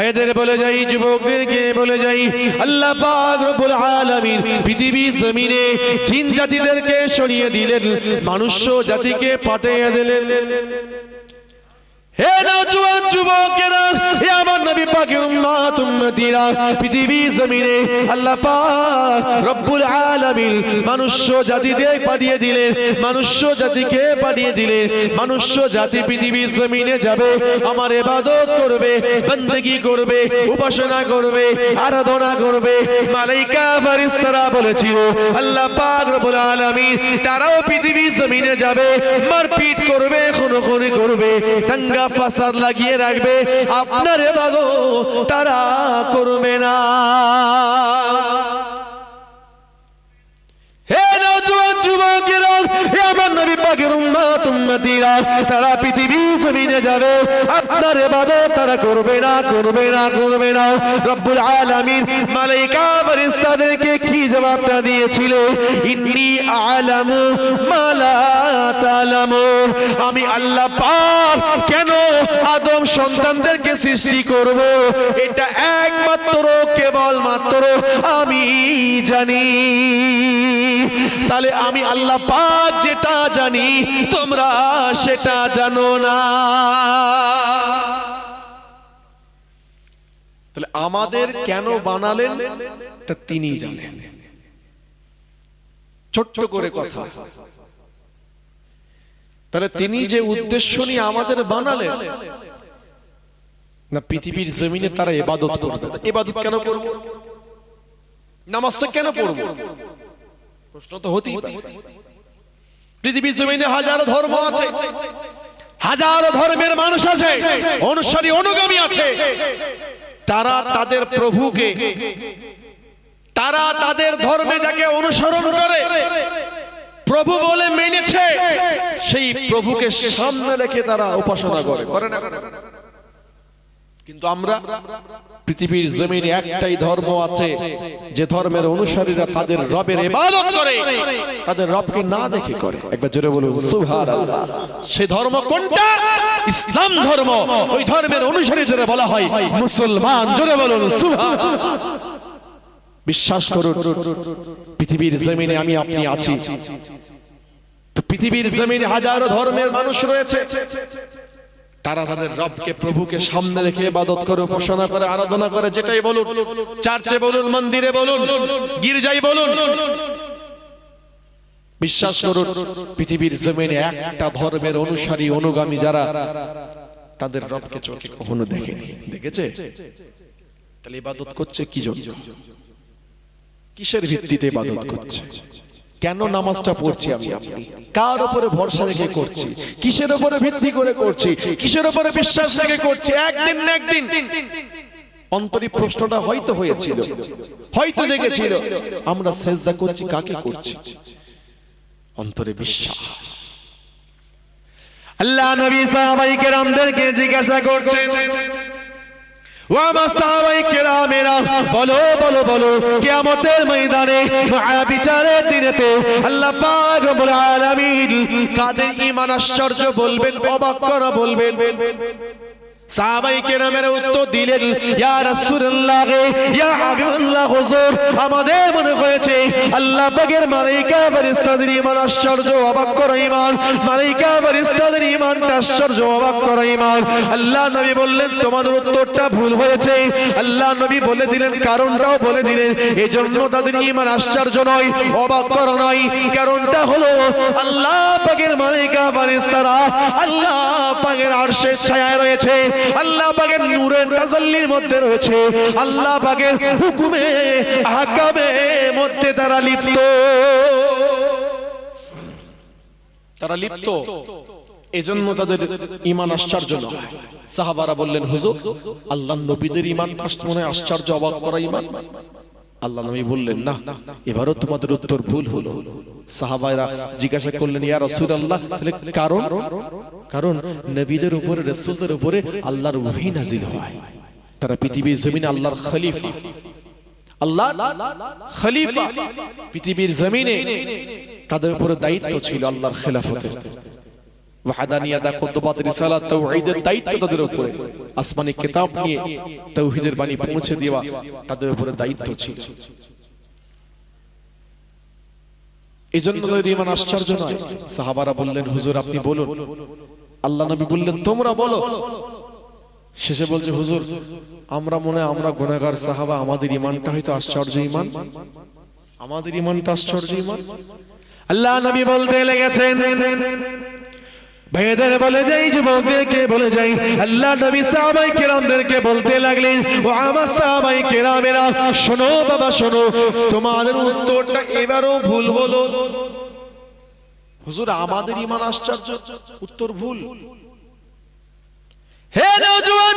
ভাইদের বলে যাই, যুবকদেরকে বলে যাই, আল্লাহ পাক রব্বুল আলামিন পৃথিবী জমিনে জিন জাতিদেরকে সরিয়ে দিলেন মানুষ জাতিকে পাঠিয়ে দিলেন। পাঠিয়ে জাতি জমিনে যাবে, আমার এবাদত করবে বندگی করবে, উপাসনা করবে, আরাধনা করবে। মালাইকা ফেরেশতারা বলেছিল, আল্লাহ পাক রব্বুল আলামিন তারাও পৃথিবী জমিনে যাবে, মারপিট করবে খুন করবে, দাঙ্গা ফাসাদ লাগিয়ে রাখবে। আপনারে ভাগ, তারা করবে না। হে নওজোয়ান যুবকেরা আমার নবী পাকের উম্মত উম্মতিরা তারা পৃথিবী জমিনে যাবে। আপনার এবাদত তারা করবে না করবে না করবে না। রব্বুল আলামিন মালাইকা ফেরেশতাদেরকে কি জবাবটা দিয়েছিল? ইন্নি আলামু মালা তালামু আমি আল্লাহ পাক কেন আদম সন্তানদেরকে সৃষ্টি করব। এটা একমাত্র কেবল মাত্র আমি জানি। তাহলে আমি আল্লাহ পাক যেটা জানি, তোমরা সেটা জানো না। তাহলে আমাদের কেন বানালেন? এটা তিনি জানেন। ছোট্ট করে কথা। তাহলে তিনি যে উদ্দেশ্য নিয়ে আমাদের বানালেন না পৃথিবীর জমিনে তারা এবাদত করবে। এবাদত কেন করব? নামাজটা কেন পড়ব? প্রশ্ন তো হতেই পারে। পৃথিবীর জমিনে হাজারো ধর্ম আছে। হাজারো ধর্মের মানুষ আছে। অনুসারী অনুগামী আছে। তারা তাদের প্রভুকে তারা তাদের ধর্মে যাকে অনুসরণ করে প্রভু বলে মেনেছে সেই প্রভুকে সামনে রেখে তারা উপাসনা করে। করে না? কিন্তু আমরা পৃথিবীর জমিনে একটাই ধর্ম আছে, যে ধর্মের অনুসারীরা তাদের রবের ইবাদত করে। তাদের রবকে না দেখে করে। একবার জোরে বলুন, সুবহানাল্লাহ। সেই ধর্ম কোনটা? ইসলাম ধর্ম। ওই ধর্মের অনুসারীদের বলা হয়, মুসলমান। জোরে বলুন, সুবহানাল্লাহ। বিশ্বাস করুন, পৃথিবীর জমিনে আমি আপনি আছি। পৃথিবীর জমিনে হাজারো ধর্মের মানুষ রয়েছে। তারা তাদের রবকে, প্রভুকে সামনে রেখে ইবাদত করে, উপাসনা করে, আরাধনা করে, যেটাই বলুন, চার্চে বলুন, মন্দিরে বলুন, গির্জায় বলুন। বিশ্বাস করুন, পৃথিবীর জমিনে একটা ধর্মের অনুসারী, অনুগামী যারা, তাদের রবকে চোখে কখনো দেখেনি। দেখেছে? তাহলে ইবাদত করছে কি জন্য? কিসের ভিত্তিতে ইবাদত করছে? কেন নামাজটা পড়ছি আমি? আপনি কার উপরে ভরসা রেখে করছি? কিসের উপরে ভিত্তি করে করছি? কিসের উপরে বিশ্বাস রেখে করছি? একদিন না একদিন। অন্তরী প্রশ্নটা হয়তো হয়েছিল। হয়তো জেগেছিল। আমরা সেজদা করছি কাকে করছি? অন্তরে বিশ্বাস। আল্লাহ নবী সাহাবাই কেরামদেরকে জিজ্ঞাসা করছেন ও আমার সাহাবাই কেরামেরা, বলো বলো বলো, কিয়ামতের ময়দানে বিচারের দিনেতে আল্লাহ পাক রব্বুল আলামিন কাদের ঈমান আশ্চর্য বলবেন, অবাক করা বলবেন। উত্তর দিলেন আমাদের মনে হয়েছে আল্লাহ পাকের মালাইকা ফেরেশতাদের ঈমান, আশ্চর্য, অবাক করা ঈমান। মালাইকা ফেরেশতাদের ঈমান আশ্চর্য, অবাক করা ঈমান। আল্লাহ নবী বললেন, তোমাদের উত্তরটা ভুল হয়েছে। আল্লাহ নবী বলে দিলেন, কারণটাও বলে দিলেন, এজন্য তাদের ঈমান আশ্চর্য নয়, অবাক করা নয়। কারণটা হলো, আল্লাহ পাকের মালাইকা ফেরেশতারা আল্লাহ পাকের আরশের ছায়ায় রয়েছে। আল্লাহ পাকের নূরের তাজাল্লির মধ্যে রয়েছে। আল্লাহ পাকের হুকুমে আকাবে মধ্যে তারা লিপ্ত। তারা লিপ্ত। এজন্য তাদের ইমান আশ্চর্য নয়। সাহাবারা বললেন, হুজুর আল্লাহ নবীদের ইমান মনে আশ্চর্য, অবাক করা ইমান আল্লাহ নবী বললেন, না, এবারও তোমাদের উত্তর ভুল হলো। সাহাবায়রা জিজ্ঞাসা করলেন, ইয়া রাসূলুল্লাহ, তাহলে কারণ? কারণ নবীদের উপরে, রাসূলদের উপরে আল্লাহর ওহী নাজিল হয়। তারা পৃথিবীর জমিনে আল্লাহর খলিফা। আল্লাহ খলিফা পৃথিবীর জমিনে তাদের উপরে দায়িত্ব ছিল আল্লাহর খেলাফতের। আশ্চর্য সাহাবারা বললেন, হুজুর, আপনি বলুন। আল্লাহ নবী বললেন, তোমরা বলো। শেষে বলছে, হুজুর, আমরা মনে, আমরা গুনাহগার সাহাবা, আমাদের ইমানটা হয়তো আশ্চর্য ইমান আমাদের ইমানটা আশ্চর্য ইমান আল্লাহ নবী বলতে লেগেছেন ভাইদের বলে যাই, যুবকদেরকে বলে যাই। আল্লাহ নবী সাহাবাই কেরামদেরকে বলতে লাগলেন, ও আমার সাহাবাই কেরামেরা, শোনো বাবা, শোনো, তোমাদের উত্তরটা এবারও ভুল হলো। হুজুর, আমাদের ইমান আশ্চর্য, উত্তর ভুল হে নওজোয়ান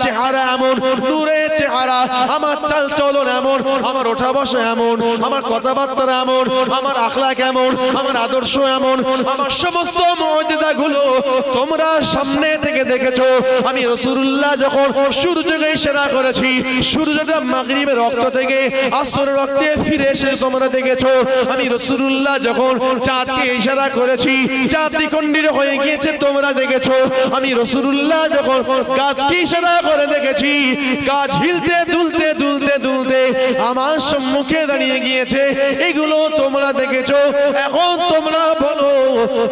চেহারা এমন নূরে চেহারা, আমার চাল চলন এমন, আমার ওঠা বসা এমন, আমার কথাবার্তা এমন, আমার আখলা কেমন আমার আদর্শ এমন, আমার সমস্ত মর্যাদা গুলো তোমরা সামনে থেকে দেখেছ। আমি রসুল্লাহ যখন সূর্যকে ইশারা করেছি, সূর্যটা মাগরিবের রক্ত থেকে আসরের রক্তে ফিরে এসে তোমরা দেখেছ। আমি রসুল্লাহ যখন চাঁদকে ইশারা করেছি চাঁদ দ্বিখণ্ডিত হয়ে গিয়েছে, তোমরা দেখেছ। আমি রসুল্লাহ যখন গাছকে ইশারা করে দেখেছি। গাছ হিলতে, দুলতে দুলতে দুলতে আমার সম্মুখে দাঁড়িয়ে গিয়েছে। এগুলো তোমরা দেখেছ। এখন তোমরা বলো,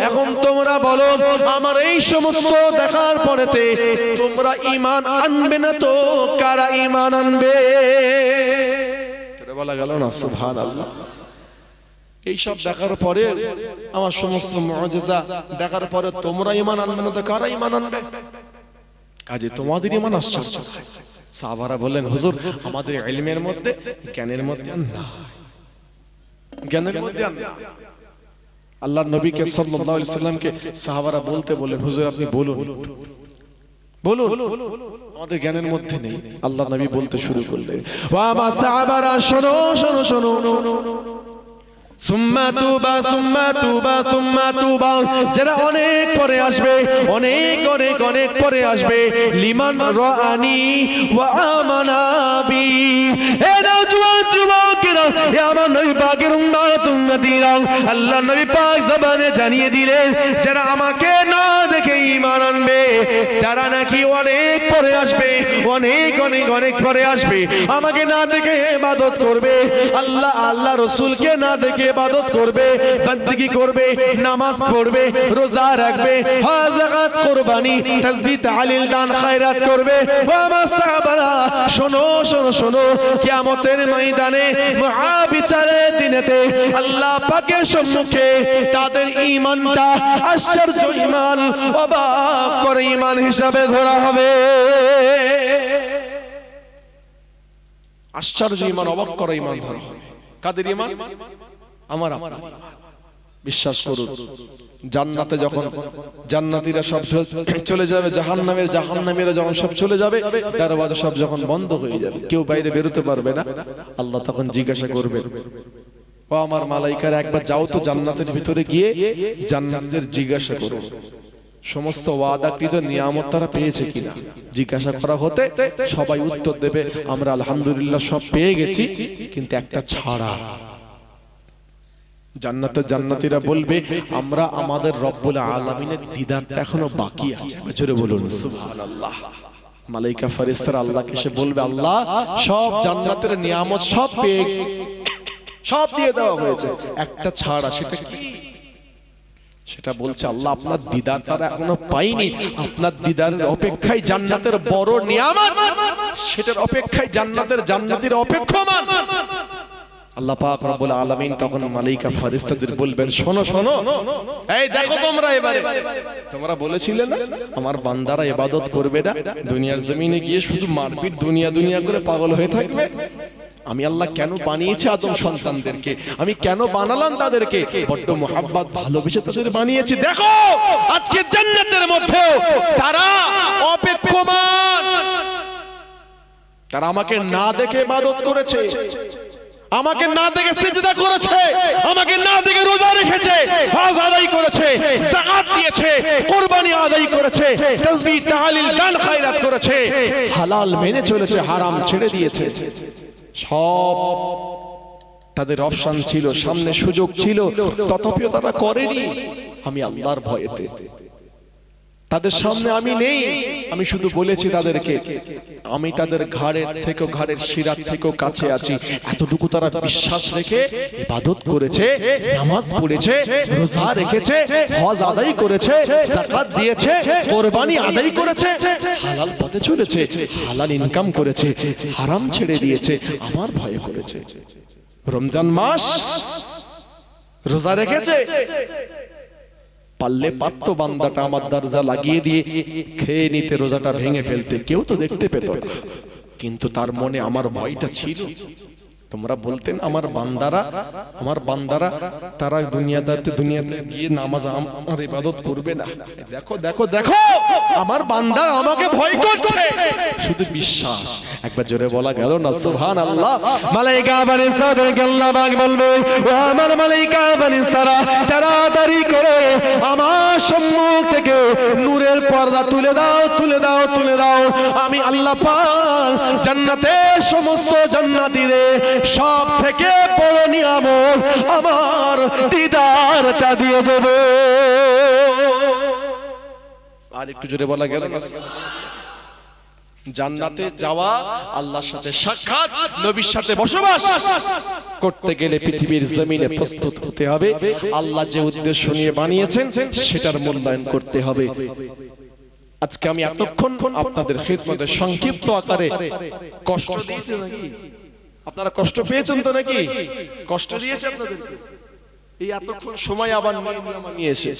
এখন তোমরা বলো, আমার এই সমস্ত দেখার পরেতে তোমরা ইমান আনবে না তো? কারা ইমান আনবে? বলা গেল না, সুবহানাল্লাহ। এইসব দেখার পরে আমার সমস্ত মুআজিজা দেখার পরে তোমরা ইমান আনবে না তো? কারা ইমান আনবে? কাজে তোমাদের ইমান আশ্চর্য সাহাবারা বললেন হুজুর আমাদের ইলমের মধ্যে জ্ঞানের মধ্যে না জ্ঞানের মধ্যে না আল্লাহ নবীকে সাল্লাল্লাহু আলাইহি সাল্লামকে সাহাবারা বলতে বললেন হুজুর আপনি বলুন বলুন আমাদের জ্ঞানের মধ্যে নেই আল্লাহ নবী বলতে শুরু করলেন ওয়া মা সাহাবারা শোনো শোনো শোনো আল্লাহ জবানে জানিয়ে দিলেন, যারা আমাকে না দেখে ঈমান আনবে, যারা নাকি অনেক পরে আসবে, অনেক অনেক অনেক পরে আসবে, আমাকে না দেখে ইবাদত করবে, আল্লাহ আল্লাহ রসুলকে না দেখে ইবাদত করবে, বন্দগি করবে, নামাজ পড়বে, রোজা রাখবে, হজ যাকাত কুরবানি, তাসবিহ, তাহলিল, দান, খায়রাত করবে। ও আমার সাহাবারা, শোনো শোনো শোনো, কিয়ামতের ময়দানে মহাবিচারের দিনেতে আল্লাহ পাকের সম্মুখে তাদের ঈমানটা আশ্চর্য ঈমান, অবাক করে ঈমান হিসাবে ধরা হবে। আশ্চর্য ঈমান, অবাক করে ঈমান ধরা হবে। কাদের ঈমান? আমার বিশ্বাস করুন, জান্নাতে যখন জান্নাতীরা সব চলে যাবে, জাহান্নামের জাহান্নামীরা যখন সব চলে যাবে, দরওয়াজা সব যখন বন্ধ হয়ে যাবে, কেউ বাইরে বেরোতে পারবে না। আল্লাহ তখন জিজ্ঞাসা করবে ও আমার মালাইকার, একবার যাও তো জান্নাতের ভিতরে গিয়ে জান্নাতের জিজ্ঞাসা করো। সমস্ত ওয়াদাকৃত নিয়ামত তারা পেয়েছে কিনা? জিজ্ঞাসা করা হতে সবাই উত্তর দেবে, আমরা আলহামদুলিল্লাহ সব পেয়ে গেছি, কিন্তু একটা ছাড়া জান্নাতের জান্নাতীরা বলবে আমরা আমাদের রব্বুল আলামিনের দিদারটা এখনও বাকি আছে। জোরে বলুন সুবহানাল্লাহ। মালাইকা ফেরেশতারা আল্লাহকে সে বলবে আল্লাহ সব জান্নাতের নিয়ামত সব পেয়ে সব দিয়ে দেওয়া হয়েছে। একটা ছাড়া সেটা কি? সেটা বলছে আল্লাহ আপনার দিদার তারা এখনও পাইনি। আপনার দিদারের অপেক্ষায় জান্নাতের বড় নিয়ামত। সেটার অপেক্ষায় জান্নাতের জান্নাতের অপেক্ষমান। আল্লাহ পাক রব্বুল আলামিন তখন মালাইকা ফেরেশতাদের বলবেন শোনো শোনো এই দেখো তোমরা এবারে। তোমরা বলেছিলে না আমার বান্দারা ইবাদত করবে না দুনিয়ার জমিনে গিয়ে শুধু মারপিট দুনিয়া দুনিয়া করে পাগল হয়ে থাকবে? আমি আল্লাহ কেন বানিয়েছি আদম সন্তানদেরকে? আমি কেন বানালাম তাদেরকে? বড্ড মোহাব্বত ভালোবেসে তাদের বানিয়েছি। দেখো আজকে জান্নাতের মধ্যেও তারা অপেক্ষমান। তারা আমাকে না দেখে ইবাদত করেছে। আমাকে না দেখে সিজদা করেছে আমাকে না দেখে রোজা রেখেছে হজ আদায় করেছে যাকাত দিয়েছে কুরবানি আদায় করেছে তাসবিহ তাহলিল গান খায়রাত করেছে। হালাল মেনে চলেছে হারাম ছেড়ে দিয়েছে। সব তাদের অপশন ছিল সামনে সুযোগ ছিল তথাপিও তারা করেনি। আমি আল্লাহর ভয়েতে তাদের সামনে আমি নেই। আমি শুধু বলেছি তাদেরকে আমি তাদের ঘাড়ের থেকে ঘাড়ের শিরার থেকেও কাছে আছি। এতটুকু তারা বিশ্বাস রেখে ইবাদত করেছে নামাজ পড়েছে রোজা রেখেছে হজ আদায় করেছে যাকাত দিয়েছে কোরবানি আদায় করেছে হালাল পথে চলেছে হালাল ইনকাম করেছে হারাম ছেড়ে দিয়েছে আমার ভয় করেছে। রমজান মাস রোজা রেখেছে পারলে পাত্র বান্দাটা আমার দরজা লাগিয়ে দিয়ে খেয়ে নিতে রোজাটা ভেঙে ফেলতে কেউ তো দেখতে পেত। না কিন্তু তার মনে আমার ভয়টা ছিল। তোমরা বলতেন, আমার বান্দারা আমার বান্দারা, তারা দুনিয়াদাতে দুনিয়াতে গিয়ে নামাজ আমার ইবাদত করবে না। দেখো দেখো দেখো, আমার বান্দা আমাকে ভয় করছে। শুধু বিশ্বাস। একবার জোরে বলা গেল না সুবহান আল্লাহ মালাইকা বানি সাদেরকে আল্লাহ পাক বলবে, ও আমার মালাইকা বানি সারা, তাড়াতাড়ি করে আমার সম্মুখ থেকে নূরের পর্দা তুলে দাও তুলে দাও তুলে দাও। আমি আল্লাহ পাক জান্নাতের সমস্ত জান্নাতীদের সব থেকে বড় নিয়ামত আমার দিদারটা দিয়ে দেবে। আর একটু জোরে বলা গেল না? জান্নাতে যাওয়া আল্লাহর সাথে সাক্ষাৎ নবীর সাথে বসবাস। করতে গেলে পৃথিবীর জমিনে প্রস্তুত হতে হবে। আল্লাহ যে উদ্দেশ্য নিয়ে বানিয়েছেন সেটার মূল্যায়ন করতে হবে। আজকে আমি এতক্ষণ আপনাদের খিদমতে সংক্ষিপ্ত আকারে কষ্ট দিয়েছি নাকি? আপনারা কষ্ট পেয়েছেন তো নাকি? কষ্ট দিয়েছে আপনাদের এই এতক্ষণ সময় আবার নিয়ে এসে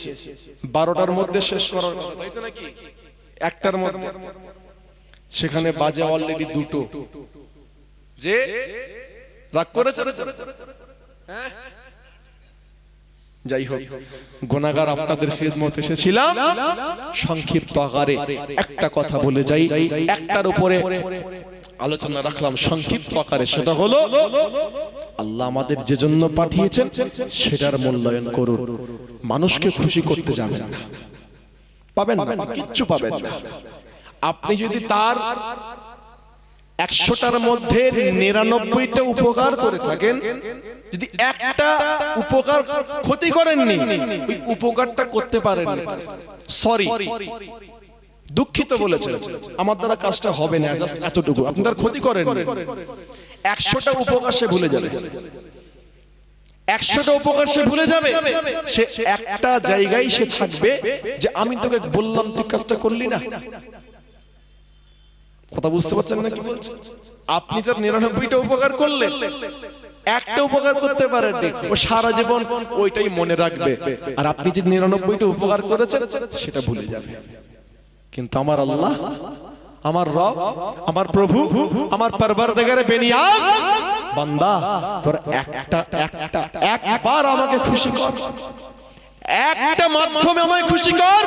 বারোটার মধ্যে শেষ করার কথা, তাই তো নাকি? একটার মধ্যে। সেখানে বাজে অলরেডি দুটো। যে রাগ করেছে? হ্যাঁ? যাই হোক গোনাগার আপনাদের খিদমত এসেছিলাম। সংক্ষিপ্ত আকারে একটা কথা বলে যাই। একটার উপরে আলোচনা রাখলাম। সংক্ষিপ্ত আকারে। সেটা হলো আল্লাহ আমাদের যে জন্য পাঠিয়েছেন সেটার মূল্যায়ন করুন। মানুষকে খুশি করতে যাবেন না পাবেন না। কিচ্ছু পাবেন না। আপনি যদি তার একশোটার মধ্যে নিরানব্বইটা উপকার করে থাকেন যদি একটা উপকার ক্ষতি করেননি ওই উপকারটা করতে পারেন সরি দুঃখিত বলেছেন। আমার দ্বারা কাজটা হবে না জাস্ট এতটুকু। আপনি তার ক্ষতি করেন একশোটা উপকার সে ভুলে যাবে। একশোটা উপকার সে ভুলে যাবে। সে একটা জায়গায় সে থাকবে যে আমি তোকে বললাম তুই কাজটা করলি না। কথা বুঝতে পারছেন না কি বলছে আপনি তার নিরানব্বইটা উপকার করলেন একটা উপকার করতে পারেন ও সারা জীবন ওইটাই মনে রাখবে। আর আপনি যে নিরানব্বইটা উপকার করেছেন সেটা ভুলে যাবে। কিন্তু আমার আল্লাহ আমার রব আমার প্রভু আমার পরবর্তীকারে বেনিয়াজ বান্দা তোর একটা একটা একবার আমাকে খুশি কর। একটা মাধ্যমে আমায় খুশি কর।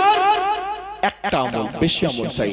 একটা আমল বেশি আমল চাই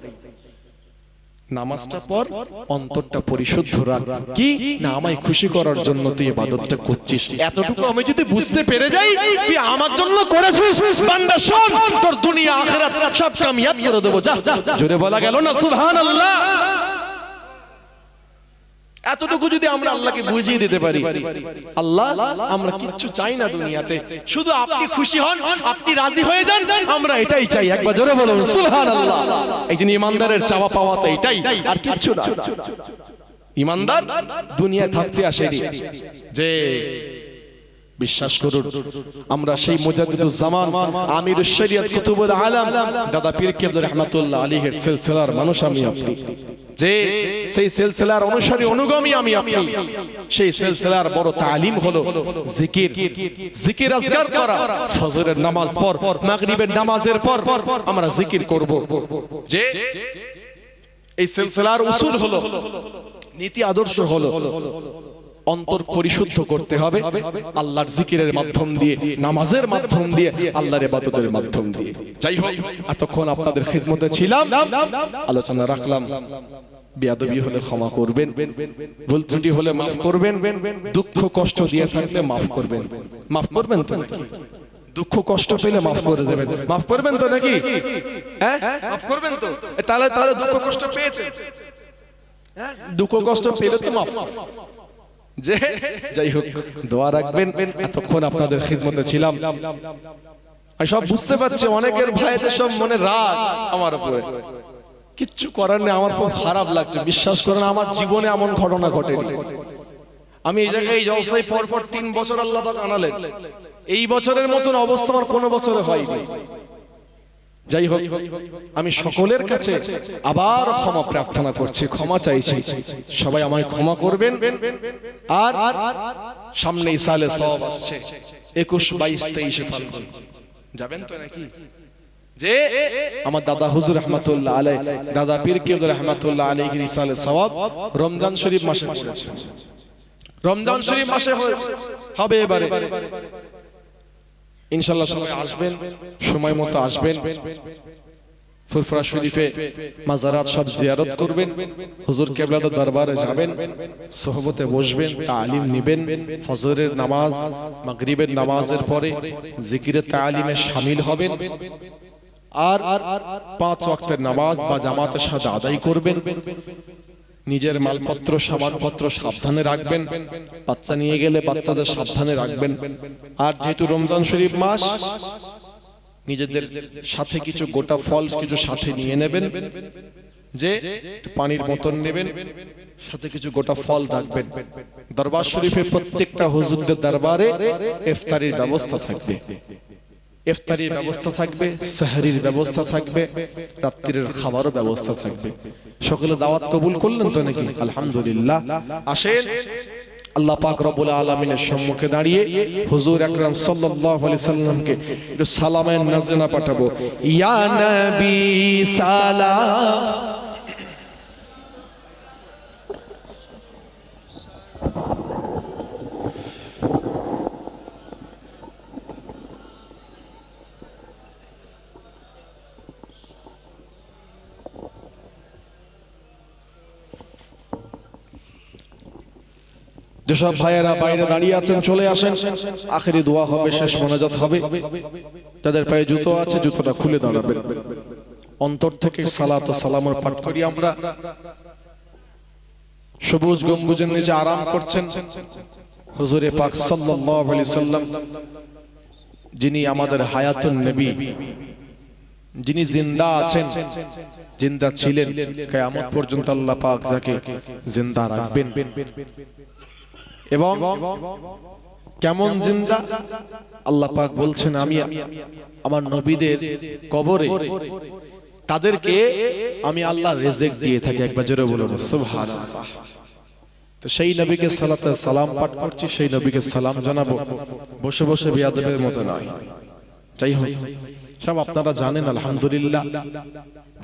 নামাজটা পর অন্তরটা পরিশুদ্ধ রাখ। কি? না আমায় খুশি করার জন্য তুই ইবাদতটা করছিস। এতটুকু আমি যদি বুঝতে পেরে যাই তুই আমার জন্য করেছিস। বান্দা শোন তোর দুনিয়া আখিরাত সব কামিয়াব করে দেবো। যা। জোরে বলা গেল না সুবহানাল্লাহ। এতটুকু যদি আমরা আল্লাহকে বুঝিয়ে দিতে পারি, আল্লাহ, আমরা কিচ্ছু চাই না দুনিয়াতে। শুধু আপনি খুশি হন, আপনি রাজি হয়ে যান, আমরা এটাই চাই। একবার জোরে বলুন, সুবহানাল্লাহ। একজন ইমানদারের চাওয়া পাওয়া তো এটাই, আর কিচ্ছু না। ইমানদার দুনিয়ায় থাকতে আসেনি। যে বিশ্বাস করুন। আমরা সেই মুজাদ্দিদুজ জামান, আমির শরিয়ত কুতুবুল আলম। দাদা পীর কেবল রহমাতুল্লাহ আলীর সিলসিলার মানুষ আমি আপনি। যে সেই সিলসিলার অনুসারী, অনুগামী আমি আপনি। সেই সিলসিলার বড় তালিম হলো জিকির। জিকির আজগার করা। ফজরের নামাজ পর, মাগরিবের নামাজের পর আমরা জিকির করব। যে এই সিলসিলার উসুল হলো, নীতি আদর্শ হলো অন্তর পরিশুদ্ধ করতে হবে, আল্লাহর জিকিরের মাধ্যম দিয়ে, নামাজের মাধ্যম দিয়ে, আল্লাহর ইবাদতের মাধ্যম দিয়ে। যাই হোক, এতক্ষণ আপনাদের খিদমতে ছিলাম, আলোচনা রাখলাম। হলে ক্ষমা করবেন, ভুল ত্রুটি হলে মাফ করবেন, দুঃখ কষ্ট দিয়ে থাকলে মাফ করবেন। মাফ করবেন তো দুঃখ কষ্ট পেলে মাফ করে দেবেন। মাফ করবেন তো নাকি? হ্যাঁ? মাফ করবেন তো? তাহলে তাহলে দুঃখ কষ্ট পেয়েছে দুঃখ কষ্ট পেলে তো মাফ। যে যাই হোক, দোয়া রাখবেন। এতক্ষণ আপনাদের খিদমতে ছিলাম। আমি সব বুঝতে পারছি, অনেকের ভাইদের সব মনে রাগ আমার উপরে। কিচ্ছু করার নেই, আমার খুব খারাপ লাগছে। বিশ্বাস করেন, আমার জীবনে এমন ঘটনা ঘটেনি। আমি এই জায়গায়, এই পর পর তিন বছর আল্লাহ আনালেন। এই বছরের মতন অবস্থা আমার কোনো বছরে হয়নি। যাই হোক আমি সকলের কাছে আবার ক্ষমা প্রার্থনা করছি ক্ষমা চাইছি। সবাই আমায় ক্ষমা করবেন। আর সামনেই সালে সব আসছে। একুশ বাইশ তেইশে ফাল্গুন। যাবেন তো নাকি? যে আমার দাদা হুজুর রহমাতুল্লাহ আলাই দাদা পীর কেবল রহমাতুল্লাহ আলাই ইসালে সওয়াব রমজান শরীফ মাসে পড়েছে। রমজান শরীফ মাসে হবে এবারে। ইনশাল্লাহ সবাই আসবেন, সময় মতো আসবেন। ফুরফুরা শরীফে মাজারাত সব জিয়ারত করবেন, হুজুর কেবলাদের দরবারে যাবেন, সোহবতে বসবেন, তালিম নেবেন, ফজরের নামাজ, মাগরিবের নামাজের পরে জিকিরে তালিমে সামিল হবেন। আর পাঁচ ওয়াক্তের নামাজ বা জামাতের সাথে আদায় করবেন। নিজের মালপত্র, সামানপত্র সাবধানে রাখবেন। বাচ্চা নিয়ে গেলে বাচ্চাদের সাবধানে রাখবেন। আর যেহেতু রমজান শরীফ মাস, নিজেদের সাথে কিছু গোটা ফল কিছু সাথে নিয়ে নেবেন। যে পানির বোতল নেবেন, সাথে কিছু গোটা ফল রাখবেন। দরবার শরীফে প্রত্যেকটা হুজুরদের দরবারে ইফতারির ব্যবস্থা থাকবে। ইফতারির ব্যবস্থা থাকবে সাহারির ব্যবস্থা থাকবে রাত্রির খাবারও ব্যবস্থা থাকবে। সকলে দাওয়াত কবুল করলেন তো নাকি? আলহামদুলিল্লাহ। আসেন। আল্লাহ পাক রব্বুল আলামিনের সম্মুখে দাঁড়িয়ে হুজুর আকরাম সাল্লাল্লাহু আলাইহি সাল্লামকে একটু সালামের নজরানা পাঠাবো। ইয়া নবী সালাম। যেসব ভাইয়েরা বাইরে দাঁড়িয়ে আছেন, চলে আসেন। আখেরি দোয়া হবে, শেষ মোনাজাত হবে। যাদের পায়ে জুতো আছে, জুতোটা খুলে দাঁড়াবেন। অন্তর থেকে সালাত ও সালামের পাঠ করি আমরা। সবুজ গম্বুজের নিচে আরাম করছেন হুজুরে পাক সাল্লাল্লাহু আলাইহি সাল্লাম, যিনি আমাদের হায়াতুন নবী। যিনি জিন্দা আছেন, জিন্দা ছিলেন। কিয়ামত পর্যন্ত আল্লাহ পাক যাকে জিন্দা রাখবেন। এবং কেমন জিন্দা? আল্লাহ পাক বলছেন, আমি আমার নবীদের কবরে তাদেরকে আমি আল্লাহ রেজেক দিয়ে থাকি। একবার জোরে বলুন তো সেই নবীকে সালাতে, সালাম পাঠ করছি, সেই নবীকে সালাম জানাব। বসে বসে বিয়াদবের মতো নয়। যাই হোক, সব আপনারা জানেন, আলহামদুলিল্লাহ।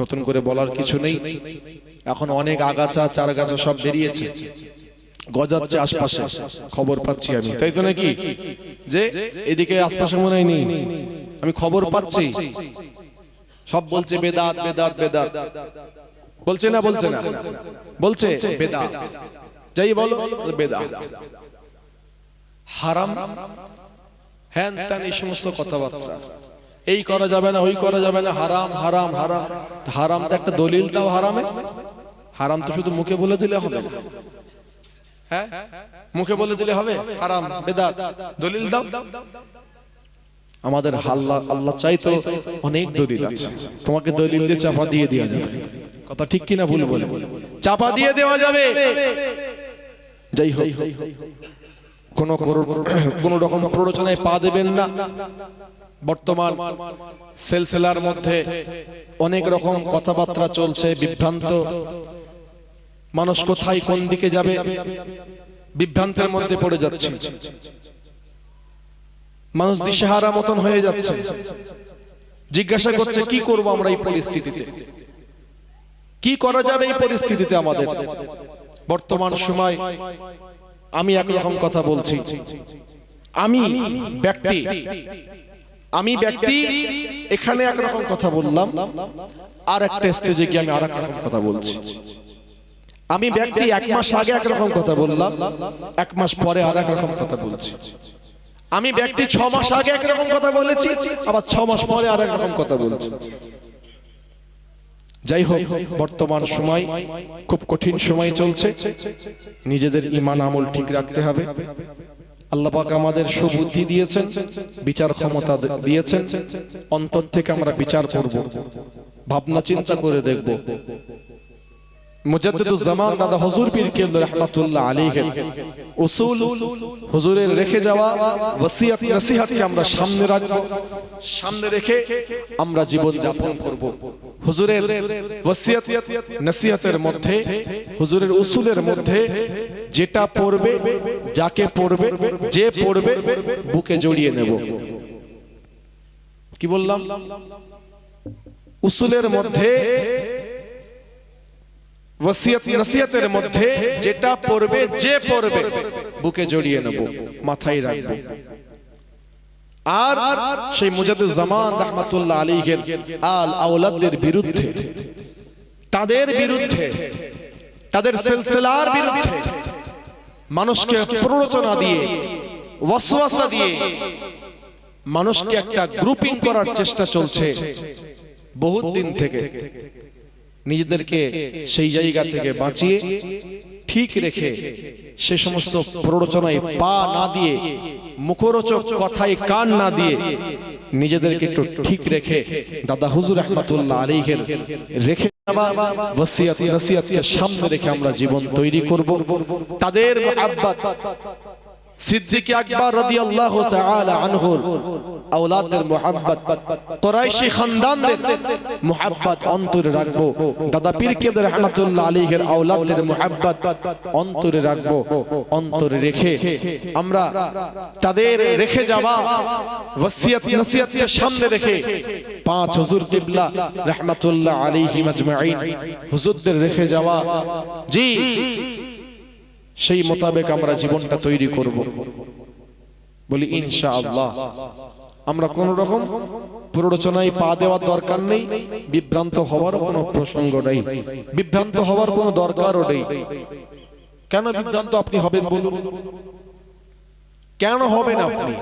নতুন করে বলার কিছু নেই। এখন অনেক আগাছা চার গাছা সব বেরিয়েছে। গজাচ্ছে আশপাশে। খবর পাচ্ছি আমি। তাই তো নাকি? যে এদিকে আশপাশে মনে হয় নেই। আমি খবর পাচ্ছি। সব বলছে বেদাত বেদাত বেদাত বলছে না বলছে না বলছে বেদাত। যাই বলো বেদাত। হারাম হ্যান ত্যান এই সমস্ত কথাবার্তা। এই করা যাবে না ওই করা যাবে না। হারাম হারাম হারাম। হারাম। তো একটা দলিল। দাও হারামে। হারাম তো শুধু মুখে বলে দিলে হবে না। হ্যাঁ? মুখে বলে দিলে হবে? হারাম, বেদাত। দলিল দাও। আমাদের আল্লাহ আল্লাহ চাইতো অনেক দলিল আছে। তোমাকে দলিল দিয়ে চাপা দিয়ে দেওয়া যাবে। কথা ঠিক কিনা ভুল বলে? চাপা দিয়ে দেওয়া যাবে। যাই হোক, কোনো কোন রকম প্ররোচনায় পা দেবেন না। বর্তমান সেলসেলার মধ্যে অনেক রকম কথাবার্তা চলছে, বিভ্রান্ত। মানুষ কোথায় কোন দিকে যাবে বিভ্রান্তের মধ্যে পড়ে যাচ্ছে। মানুষ দিশেহারা মতন হয়ে যাচ্ছে। জিজ্ঞাসা করছে, কি করব আমরা এই পরিস্থিতিতে? কি করা যাবে এই পরিস্থিতিতে আমাদের? বর্তমান সময় আমি একরকম কথা বলছি। আমি ব্যক্তি। আমি ব্যক্তি, এখানে একরকম কথা বললাম। আর একটা স্টেজে গিয়ে আমি আর কথা বলছি। আমি ব্যক্তি এক মাস আগে একরকম কথা বললাম। এক মাস পরে আর এক রকম কথা বলছি। আমি ব্যক্তি ছ মাস আগে একরকম কথা বলেছি আবার ছ মাস পরে আর এক রকম কথা বলছি। যাই হোক বর্তমান সময় খুব কঠিন সময় চলছে। নিজেদের ইমান আমল ঠিক রাখতে হবে। আল্লাহ পাক আমাদের সুবুদ্ধি দিয়েছেন বিচার ক্ষমতা দিয়েছেন। অন্তর থেকে আমরা বিচার করব। ভাবনা চিন্তা করে দেখব। মুজাদ্দিদুজ জামান দাদা হুজুর পীর কেবল রাহমাতুল্লাহ উসুল হুজুরের রেখে যাওয়া নসিহতকে আমরা সামনে রাখব। সামনে রেখে আমরা জীবন যাপন করব। হুজুরের নসিহতের মধ্যে হুজুরের উসুলের মধ্যে যেটা পড়বে যাকে পড়বে যে পড়বে বুকে জড়িয়ে নেব। কি বললাম? উসুলের মধ্যে ওসিয়ত নসিহতের মধ্যে যেটা পড়বে যে পড়বে বুকে জড়িয়ে নেব মাথায় রাখব। আর সেই মুজাদুল জামান রহমাতুল্লাহ আলীহের আল আওলাদদের বিরুদ্ধে তাদের বিরুদ্ধে তাদের সিলসিলার বিরুদ্ধে মানুষকে প্ররোচনা দিয়ে ওয়াসওয়াসা দিয়ে মানুষকে একটা গ্রুপিং করার চেষ্টা চলছে বহুত দিন থেকে। নিজেদেরকে সেই জায়গা থেকে বাঁচিয়ে ঠিক রেখে সে সমস্ত প্ররোচনায় পা না দিয়ে মুখরোচক কথায় কান না দিয়ে নিজেদেরকে একটু ঠিক রেখে দাদা হুজুর আহমতুল্লাহ আলীহের রেখে সামনে রেখে আমরা জীবন তৈরি করব। তাদের মোহাব্বত সিদ্দিক আকবর রাদিয়াল্লাহু তাআলা আনহুর আওলাদের মোহাব্বত। কুরাইশি খানদানদের মোহাব্বত অন্তরে রাখব। দাদা পীর কেবল রহমাতুল্লাহ আলাইহির আওলাদের মোহাব্বত অন্তরে রাখব। অন্তরে রেখে আমরা তাদের রেখে যাওয়া ওসিয়ত নসিহতকে সামনে রেখে পাঁচ হুজুর কিবলা রহমাতুল্লাহ আলাইহি মাজমাইন হুজুরদের রেখে যাওয়া। জি সেই মোতাবেক আমরা জীবনটা তৈরি করব। বলি ইনশা আল্লাহ আমরা কোন রকম প্ররোচনায় পা দেওয়ার দরকার নেই বিভ্রান্ত হওয়ার কোনো প্রসঙ্গ নেই। বিভ্রান্ত হওয়ার কোনো দরকারও নেই। কেন বিভ্রান্ত আপনি হবেন বলুন। কেন হবেন আপনি?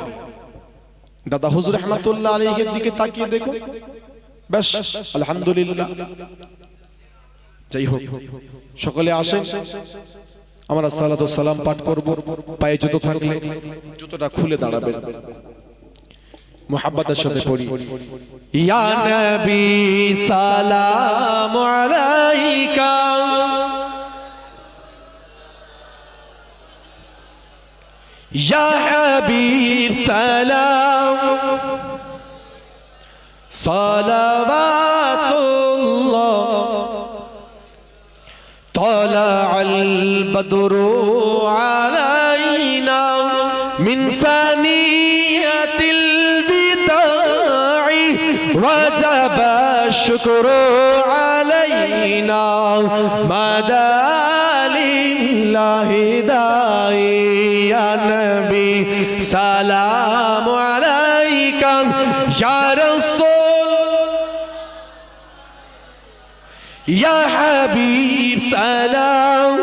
দাদা হুজুর আহমতুল্লাহ আলীর দিকে তাকিয়ে দেখুন। ব্যাস আলহামদুলিল্লাহ। যাই হোক সকলে আসেন। আমরা সালাত সালাম পাঠ করব, পায়ে জুতো থাকলে জুতোটা খুলে দাঁড়াবেন। মোহাব্বতের সাথে পড়ি। ইয়া নবী, সালাম আলাইকা। ইয়া হাবিব, সালাম। সালাওয়াতুল্লাহ طلع البدر علينا من ثنية البداع وجب الشكر علينا مدى لله داعي يا نبي سلام عليك يا رسول يا حبيب سلام.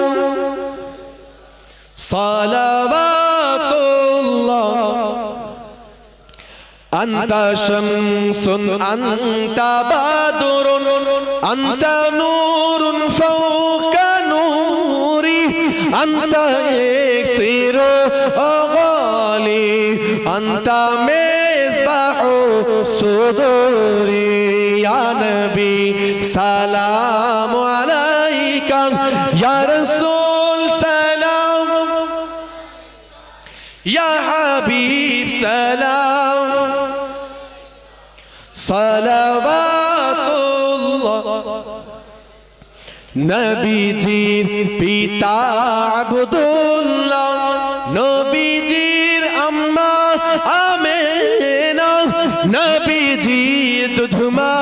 صلوات الله. أنت شمس أنت بدر أنت نور فوق نوري أنت إكسير غالي أنت تتبع صدوري يا نبي سلام عليك يا رسول سلام يا حبيب سلام صلوات الله نبي جي بيتا عبد الله নবীজি দুধুমা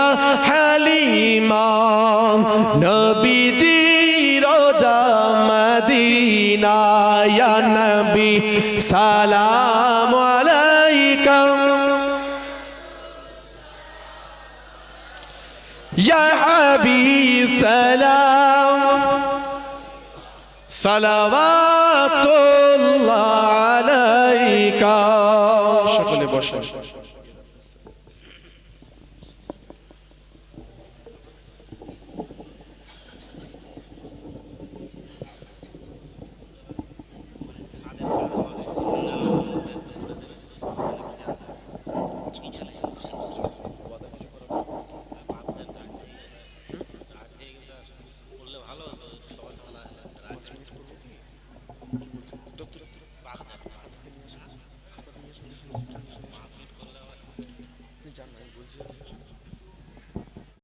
হালিমা, নবীজি রোজা মদিনা ইয়া নবী সালাম আলাইকা ইয়া হাবিব সালাম। সালাওয়াতুল্লাহ আলাইকা। সকলে বসে।